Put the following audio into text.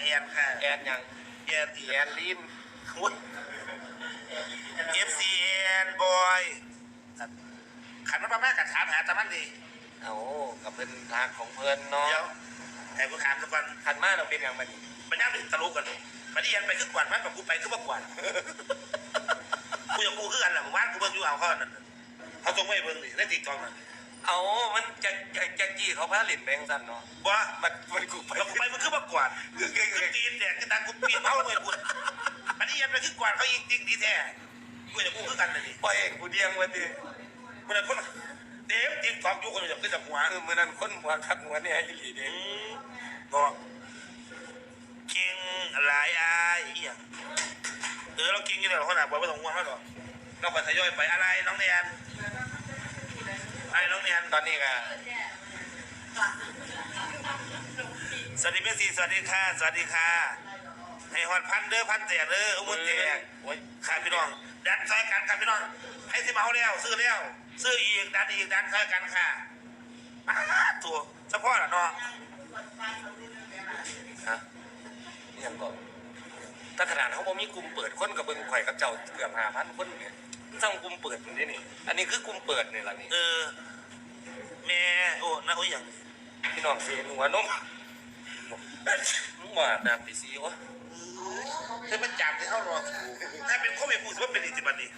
แอนค่ะแอนยังแอนอีแอนลินเอฟซีแอนบอยขันมันมาแม่กับถามหาตะมันดีเอากับเป็นทางของเพื่อนเนาะเดี๋ยวให้กูถามสักวันขันมาเราเป็นอย่างมันมันยังเป็นตลกกันมันนี่ยันไปขึ้นกวาดมันกับกูไปขึ้นมากวาดกูอยากกูคือกันแหละผมว่ากูเบิ่งอยู่เอาเขานั่นเขาตรงไม่เบิ่งดิได้ติ๊กต็อกนั่น เอามันจะจะจะจี้เขาพาหลินแบงสันเนาะบ่มันมันกูไปแล้วกูไปมันขึ้นมากวาดคือตีนแดงคือตากูเปลี่ยนเขาเลยกูมันนี่ยันไปขึ้นกวาดเขายิงจริงดีแท้กูอยากกูคือกันเลยดิปล่อยกูเดียงวันดิมันนั้นคนเดฟติ๊กต็อกอยู่คนอยากขึ้นจากหัวเออมื่อนั้นคนหัวคักหัวเนี่ยอีหลีเด้อืมก็เก่งหลายอายอหย่างเออเราเก่งอยู่แล้วขนาดบอกไม่ต้องห่วงแล้วหรอกเราก็ทยอยไปอะไรน้องแนน ไอ้น้องแนนตอนนี้ก็สวัสดีเพื่อนสีสวัสดีค่ะ สวัสดีค่ะ ให้ฮอดพันเด้อพันแตกเด้ออุ้มนแตกโอ้ยค่ะพี่น้อง ดันใส่กันค่ะพี่น้อง ให้สิเมาแล้วซื้อแล้วซื้ออีกดันอีกดันใส่กันค่ะอ้าวตัวเฉพาะละเนาะฮะอิหยังก่อนถ้าขนาดเขาบ่มีกลุ่มเปิดคนกับเบิ่งข่อยกับเจ้าเกือบห้าพันคนเนี่ย สร้างกลุ่มเปิดนี่นี่ อันนี้คือกลุ่มเปิดนี่ล่ะนี่ เออ แม่โอ้นะโอ้ยอย่างพี่น้องเสียหัวนมมึงว่าน้ำปีซีวะเธอมันจามที่เข้ารอถ้าเป็นโควิดกูสิว่าเป็นอิทธิบัตรนี่